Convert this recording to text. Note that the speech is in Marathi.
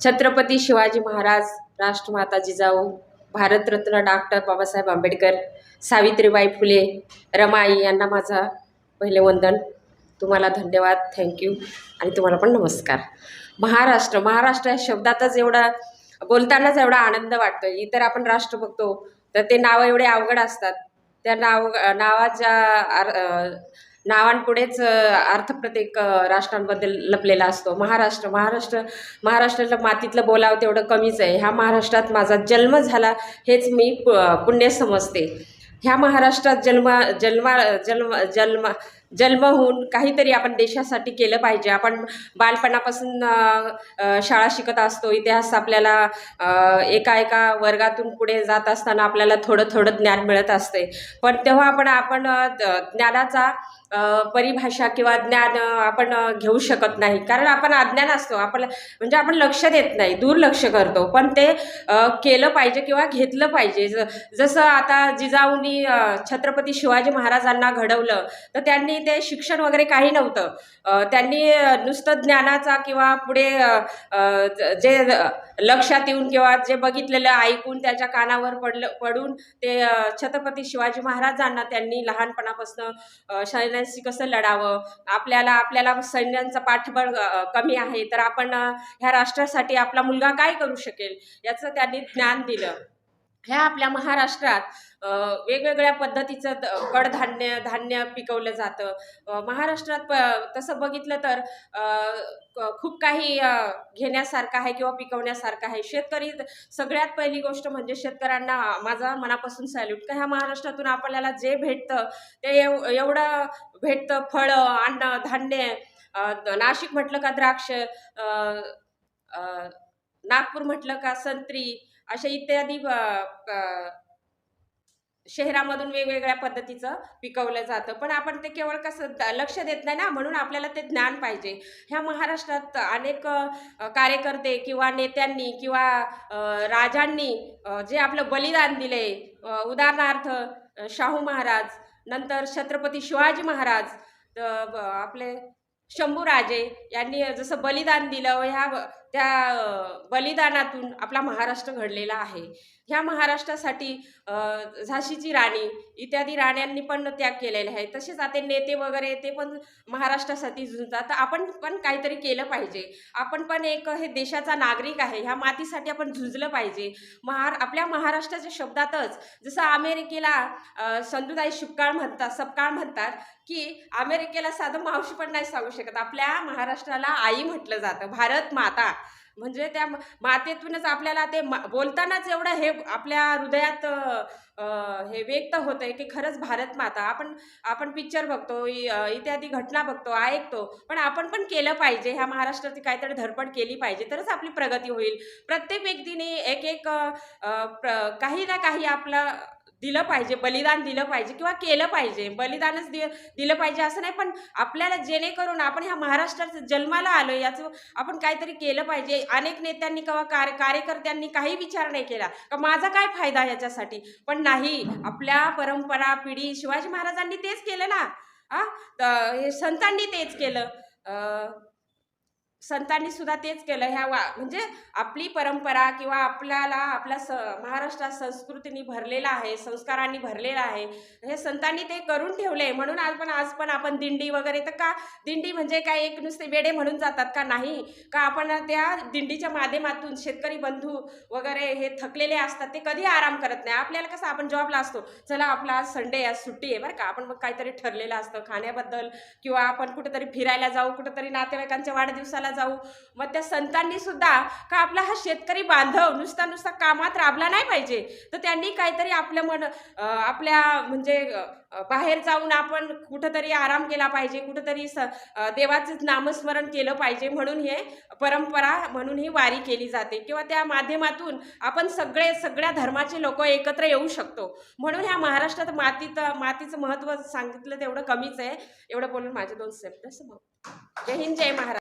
छत्रपती शिवाजी महाराज राष्ट्रमाता जिजाऊ भारतरत्न डॉक्टर बाबासाहेब आंबेडकर सावित्रीबाई फुले रमाई यांना माझा पहिले वंदन. तुम्हाला धन्यवाद. थँक्यू आणि तुम्हाला पण नमस्कार. महाराष्ट्र. महाराष्ट्र या शब्दातच एवढा बोलतानाच एवढा आनंद वाटतो इतर आपण राष्ट्र बघतो. तर ते नावं एवढे अवघड असतात. त्या नाव नावाच्या नावांपुढेच अर्थ प्रत्येक राष्ट्रांबद्दल लपलेला असतो. महाराष्ट्र महाराष्ट्र महाराष्ट्रातलं मातीतलं बोलावं तेवढं कमीच आहे. ह्या महाराष्ट्रात माझा जन्म झाला हेच मी पु पुण्य समजते. ह्या महाराष्ट्रात जन्मा जन्मा जन्म जन्म जन्म होऊन काहीतरी आपण देशासाठी केलं पाहिजे. आपण बालपणापासून शाळा शिकत असतो. इतिहास आपल्याला एका एका वर्गातून पुढे जात असताना आपल्याला थोडं थोडं ज्ञान मिळत असते. पण तेव्हा आपण आपण द- ज्ञानाचा परिभाषा किंवा ज्ञान आपण घेऊ शकत नाही. कारण आपण अज्ञान असतो. आपलं म्हणजे आपण लक्ष देत नाही. दुर्लक्ष करतो. पण ते केलं पाहिजे किंवा घेतलं पाहिजे. ज जसं आता जिजाऊनी छत्रपती शिवाजी महाराजांना घडवलं तर त्यांनी ते शिक्षण वगैरे काही नव्हतं. त्यांनी नुसतं ज्ञानाचा किंवा पुढे जे लक्षात येऊन किंवा जे बघितलेलं ऐकून त्याच्या कानावर पडलं पडून ते छत्रपती शिवाजी महाराजांना त्यांनी लहानपणापासून सैन्यांशी कसं लढावं? आपल्याला आपल्याला सैन्यांचं पाठबळ कमी आहे तर आपण ह्या राष्ट्रासाठी आपला मुलगा काय करू शकेल? याचं त्यांनी ज्ञान दिलं. ह्या आपल्या महाराष्ट्रात वेगवेगळ्या पद्धतीचं द- कडधान्य धान्य पिकवलं जातं. महाराष्ट्रात प तसं बघितलं तर खूप काही घेण्यासारखं आहे किंवा पिकवण्यासारखं आहे. शेतकरी सगळ्यात पहिली गोष्ट म्हणजे शेतकऱ्यांना माझा मनापासून सॅल्यूट का ह्या महाराष्ट्रातून आपल्याला जे भेटतं ते एव एवढं भेटतं फळं अन्न धान्य नाशिक म्हटलं का द्राक्ष नागपूर म्हटलं का संत्री अशा इत्यादी शहरामधून वेगवेगळ्या पद्धतीचं पिकवलं जातं. पण आपण ते केवळ कसं लक्ष देत नाही ना म्हणून आपल्याला ते ज्ञान पाहिजे. ह्या महाराष्ट्रात अनेक कार्यकर्ते किंवा नेत्यांनी किंवा राजांनी जे आपलं बलिदान दिले उदाहरणार्थ शाहू महाराज नंतर छत्रपती शिवाजी महाराज आपले शंभूराजे यांनी जसं बलिदान दिलं ह्या ब- त्या बलिदानातून आपला महाराष्ट्र घडलेला आहे. ह्या महाराष्ट्रासाठी झाशीची राणी इत्यादी राण्यांनी पण त्याग केलेले आहे. तसेच आता नेते वगैरे ते पण महाराष्ट्रासाठी झुंजतात. तर आपण पण काहीतरी केलं पाहिजे. आपण पण एक हे देशाचा नागरिक आहे. ह्या मातीसाठी आपण झुंजलं पाहिजे. महार आपल्या महाराष्ट्राच्या शब्दातच जसं अमेरिकेला अ, संधुताई शुभकाळ म्हणतात सपकाळ म्हणतात की अमेरिकेला साधं मावशी पण नाही सांगू शकत. आपल्या महाराष्ट्राला आई म्हटलं जातं. भारत माता. म्हणजे त्या मातेतूनच आपल्याला ते मा- बोलतानाच एवढं हे आपल्या हृदयात हे व्यक्त होत आहे की खरंच भारत माता आपण आपण पिक्चर बघतो इ- इत्यादी घटना बघतो ऐकतो पण आपण पण केलं पाहिजे. ह्या महाराष्ट्राची काहीतरी धडपड केली पाहिजे तरच आपली प्रगती होईल. प्रत्येक व्यक्तीने एक एक प्र- काही ना काही आपलं दिलं पाहिजे बलिदान दिलं पाहिजे किंवा केलं पाहिजे. बलिदानच दि दिलं पाहिजे असं नाही पण आपल्याला जेणेकरून आपण ह्या महाराष्ट्रात जन्माला आलो याचं आपण काहीतरी केलं पाहिजे. अनेक नेत्यांनी किंवा कार्य कार्यकर्त्यांनी काही विचार नाही केला. का माझा काय फायदा याच्यासाठी पण नाही आपल्या परंपरा पिढी शिवाजी महाराजांनी तेच केलं ना. आ? हे संतांनी तेच केलं. संतांनी सुद्धा तेच केलं. ह्या वा म्हणजे आपली परंपरा किंवा आपल्याला आपल्या स महाराष्ट्रात संस्कृतीने भरलेला आहे संस्कारांनी भरलेला आहे हे संतांनी ते करून ठेवले. म्हणून आज पण आज पण आपण दिंडी वगैरे तर का दिंडी म्हणजे काय? एक नुसते वेडे म्हणून जातात का? नाही. का आपण त्या दिंडीच्या माध्यमातून शेतकरी बंधू वगैरे हे थकलेले असतात ते कधी आराम करत नाही. आपल्याला कसं आपण जॉबला असतो. चला आपला आज संडे आज सुट्टी आहे बरं का? आपण मग काहीतरी ठरलेलं असतं खाण्याबद्दल किंवा आपण कुठेतरी फिरायला जाऊ कुठेतरी नातेवाईकांच्या वाढदिवसाला जाऊ. मग त्या संतांनी सुद्धा का आपला हा शेतकरी बांधव नुसता नुसता कामात राबला नाही पाहिजे? तर त्यांनी काहीतरी आपलं मन आपल्या म्हणजे बाहेर जाऊन आपण कुठंतरी आराम केला पाहिजे कुठंतरी स देवाचं नामस्मरण केलं पाहिजे म्हणून हे परंपरा म्हणून ही वारी केली जाते. किंवा त्या माध्यमातून आपण सगळे सगळ्या धर्माचे लोक एकत्र येऊ शकतो. म्हणून ह्या महाराष्ट्रात मातीत मातीचं महत्त्व सांगितलं तेवढं कमीच आहे. एवढं बोलून माझे दोन शब्द जय हिंद जय महाराष्ट्र.